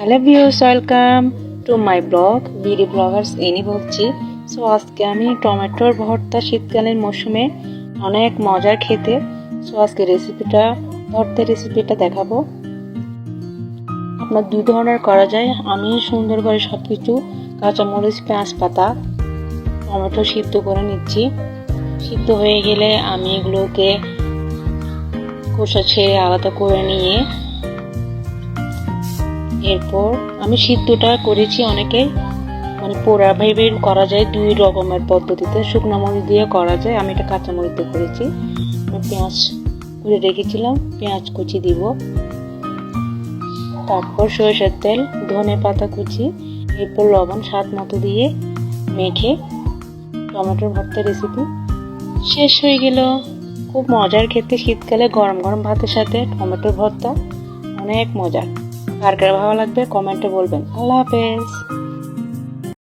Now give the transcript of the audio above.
Hello views welcome to my blog BD bloggers Ani বলছি। So আজকে আমি টমেটোর ভর্তা শীতকালীন মৌসুমে অনেক মজার খেতে। সো আজকে রেসিপিটা ভর্তা রেসিপিটা দেখাবো। আপনার দুই ধরনের করা যায়। আমি সুন্দর করে সব কিছু কাঁচামরিচ পেঁয়াজ পাতা টমেটো সিদ্ধ করে নিচ্ছি। সিদ্ধ হয়ে গেলে আমি এগুলোকে খোসা ছেড়ে আলাদা করে নিয়ে এরপর আমি সিদ্ধটা করেছি অনেকে মানে পোড়া ভেবে করা যায়, দুই রকমের পদ্ধতিতে। শুকনো মরিচ দিয়ে করা যায়, আমি এটা কাঁচা মরিচ দিয়ে করেছি পেঁয়াজ করে রেখেছিলাম, পেঁয়াজ কুচি দিব। তারপর সরষের তেল, ধনে পাতা কুচি, এরপর লবণ স্বাদ মতো দিয়ে মেখে টমেটোর ভর্তা রেসিপি শেষ হয়ে গেল। খুব মজার খেতে, শীতকালে গরম গরম ভাতের সাথে টমেটোর ভর্তা অনেক মজার। কার কার ভালো লাগবে? কমেন্টে বলবেন। আল্লাহ হাফেজ।